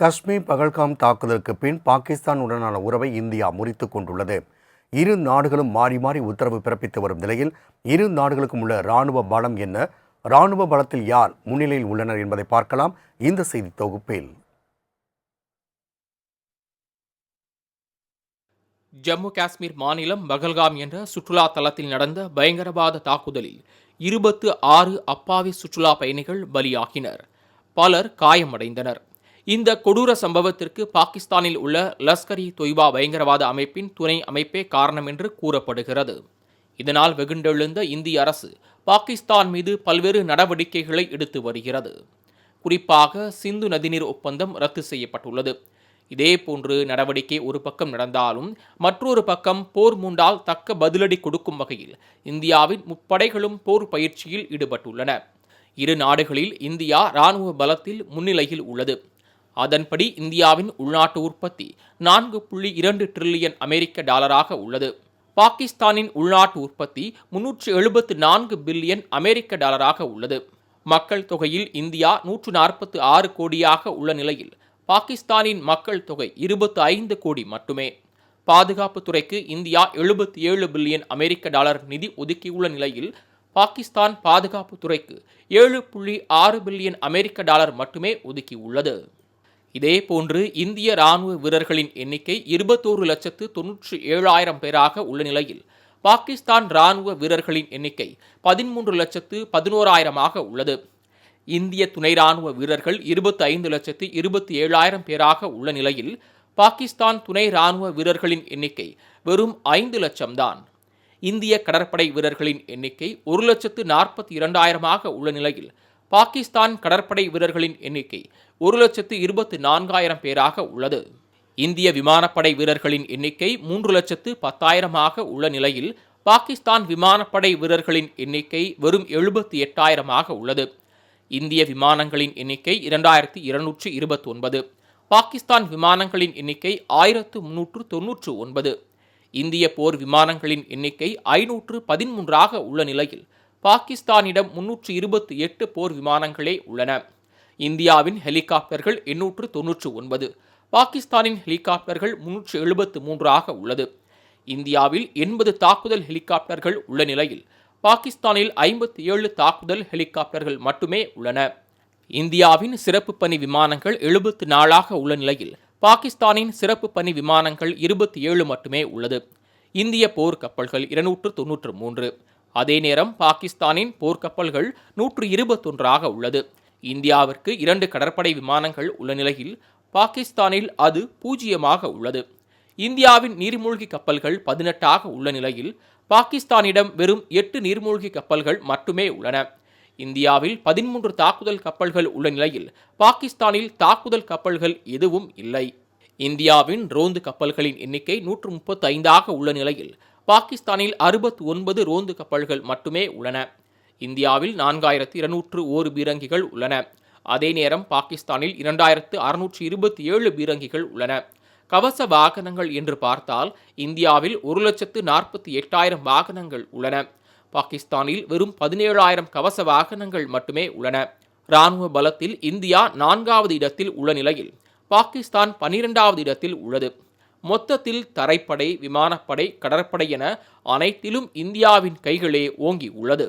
காஷ்மீர் பகல்காம் தாக்குதலுக்கு பின் பாகிஸ்தானுடனான உறவை இந்தியா முறித்து கொண்டுள்ளது. இரு நாடுகளும் மாறி மாறி உத்தரவு பிறப்பித்து வரும் நிலையில் இரு நாடுகளுக்கும் உள்ள இராணுவ பலம் என்ன? இராணுவ பலத்தில் யார் முன்னிலையில் உள்ளனர் என்பதை பார்க்கலாம் இந்த செய்தி தொகுப்பில். ஜம்மு காஷ்மீர் மாநிலம் பகல்காம் என்ற சுற்றுலா தலத்தில் நடந்த பயங்கரவாத தாக்குதலில் இருபத்து ஆறு அப்பாவி சுற்றுலா பயணிகள் பலியாகினர். பலர் காயமடைந்தனர். இந்த கொடூர சம்பவத்திற்கு பாகிஸ்தானில் உள்ள லஸ்கர் இ தொய்பா பயங்கரவாத அமைப்பின் துணை அமைப்பே காரணம் என்று கூறப்படுகிறது. இதனால் வெகுண்டெழுந்த இந்திய அரசு பாகிஸ்தான் மீது பல்வேறு நடவடிக்கைகளை எடுத்து வருகிறது. குறிப்பாக சிந்து நதிநீர் ஒப்பந்தம் ரத்து செய்யப்பட்டுள்ளது. இதேபோன்று நடவடிக்கை ஒரு பக்கம் நடந்தாலும் மற்றொரு பக்கம் போர் மூண்டால் தக்க பதிலடி கொடுக்கும் வகையில் இந்தியாவின் முப்படைகளும் போர் பயிற்சியில் ஈடுபட்டுள்ளன. இரு நாடுகளில் இந்தியா இராணுவ பலத்தில் முன்னிலையில் உள்ளது. அதன்படி இந்தியாவின் உள்நாட்டு உற்பத்தி நான்கு புள்ளி இரண்டு டிரில்லியன் அமெரிக்க டாலராக உள்ளது. பாகிஸ்தானின் உள்நாட்டு உற்பத்தி முன்னூற்று எழுபத்து நான்கு பில்லியன் அமெரிக்க டாலராக உள்ளது. மக்கள் தொகையில் இந்தியா நூற்று நாற்பத்து ஆறு கோடியாக உள்ள நிலையில் பாகிஸ்தானின் மக்கள் தொகை இருபத்து ஐந்து கோடி மட்டுமே. பாதுகாப்பு துறைக்கு இந்தியா எழுபத்தி ஏழு பில்லியன் அமெரிக்க டாலர் நிதி ஒதுக்கியுள்ள நிலையில் பாகிஸ்தான் பாதுகாப்பு துறைக்கு ஏழு புள்ளி ஆறு பில்லியன் அமெரிக்க டாலர் மட்டுமே ஒதுக்கியுள்ளது. இதேபோன்று இந்திய ராணுவ வீரர்களின் எண்ணிக்கை இருபத்தோரு லட்சத்து தொன்னூற்றி ஏழாயிரம் பேராக உள்ள நிலையில் பாகிஸ்தான் ராணுவ வீரர்களின் எண்ணிக்கை பதிமூன்று லட்சத்து பதினோராயிரமாக உள்ளது. இந்திய துணை ராணுவ வீரர்கள் இருபத்தி ஐந்து லட்சத்து இருபத்தி ஏழாயிரம் பேராக உள்ள நிலையில் பாகிஸ்தான் துணை ராணுவ வீரர்களின் எண்ணிக்கை வெறும் ஐந்து லட்சம்தான். இந்திய கடற்படை வீரர்களின் எண்ணிக்கை ஒரு லட்சத்து நாற்பத்தி இரண்டாயிரமாக உள்ள நிலையில் பாகிஸ்தான் கடற்படை வீரர்களின் எண்ணிக்கை ஒரு லட்சத்து இருபத்தி நான்காயிரம் பேராக உள்ளது. இந்திய விமானப்படை வீரர்களின் எண்ணிக்கை மூன்று லட்சத்து பத்தாயிரமாக உள்ள நிலையில் பாகிஸ்தான் விமானப்படை வீரர்களின் எண்ணிக்கை வெறும் எழுபத்தி எட்டாயிரமாக உள்ளது. இந்திய விமானங்களின் எண்ணிக்கை இரண்டாயிரத்தி இருநூற்று இருபத்தி ஒன்பது பாகிஸ்தான் விமானங்களின் எண்ணிக்கை ஆயிரத்து முன்னூற்று தொன்னூற்று ஒன்பது. இந்திய போர் விமானங்களின் எண்ணிக்கை ஐநூற்று பதிமூன்றாக உள்ள நிலையில் பாகிஸ்தானிடம் முன்னூற்று இருபத்தி எட்டு போர் விமானங்களே உள்ளன. இந்தியாவின் ஹெலிகாப்டர்கள் எண்ணூற்று தொன்னூற்று ஒன்பது. பாகிஸ்தானின் ஹெலிகாப்டர்கள் முன்னூற்று எழுபத்து மூன்றாக உள்ளது. இந்தியாவில் எண்பது தாக்குதல் ஹெலிகாப்டர்கள் உள்ள நிலையில் பாகிஸ்தானில் ஐம்பத்தி ஏழு தாக்குதல் ஹெலிகாப்டர்கள் மட்டுமே உள்ளன. இந்தியாவின் சிறப்பு பணி விமானங்கள் எழுபத்து நாளாக உள்ள நிலையில் பாகிஸ்தானின் சிறப்பு பணி விமானங்கள் இருபத்தி ஏழு மட்டுமே உள்ளது. இந்திய போர்க்கப்பல்கள் இருநூற்று தொன்னூற்று மூன்று. அதே நேரம் பாகிஸ்தானின் போர்க்கப்பல்கள் நூற்று இருபத்தொன்றாக உள்ளது. இந்தியாவிற்கு இரண்டு கடற்படை விமானங்கள் உள்ள நிலையில் பாகிஸ்தானில் அது பூஜ்ஜியமாக உள்ளது. இந்தியாவின் நீர்மூழ்கி கப்பல்கள் பதினெட்டாக உள்ள நிலையில் பாகிஸ்தானிடம் வெறும் எட்டு நீர்மூழ்கி கப்பல்கள் மட்டுமே உள்ளன. இந்தியாவில் பதிமூன்று தாக்குதல் கப்பல்கள் உள்ள நிலையில் பாகிஸ்தானில் தாக்குதல் கப்பல்கள் எதுவும் இல்லை. இந்தியாவின் ரோந்து கப்பல்களின் எண்ணிக்கை நூற்று முப்பத்தைந்தாக உள்ள நிலையில் பாகிஸ்தானில் அறுபத்து ஒன்பது ரோந்து கப்பல்கள் மட்டுமே உள்ளன. இந்தியாவில் நான்காயிரத்து இருநூற்று ஓரு பீரங்கிகள் உள்ளன. அதே நேரம் பாகிஸ்தானில் இரண்டாயிரத்து அறுநூற்று இருபத்தி ஏழு பீரங்கிகள் உள்ளன. கவச வாகனங்கள் என்று பார்த்தால் இந்தியாவில் ஒரு லட்சத்து நாற்பத்தி எட்டாயிரம் வாகனங்கள் உள்ளன. பாகிஸ்தானில் வெறும் பதினேழாயிரம் கவச வாகனங்கள் மட்டுமே உள்ளன. இராணுவ பலத்தில் இந்தியா நான்காவது இடத்தில் உள்ள நிலையில் பாகிஸ்தான் பனிரெண்டாவது இடத்தில் உள்ளது. மொத்தத்தில் தரைப்படை விமானப்படை கடற்படை என அனைத்திலும் இந்தியாவின் கைகளே ஓங்கி உள்ளது.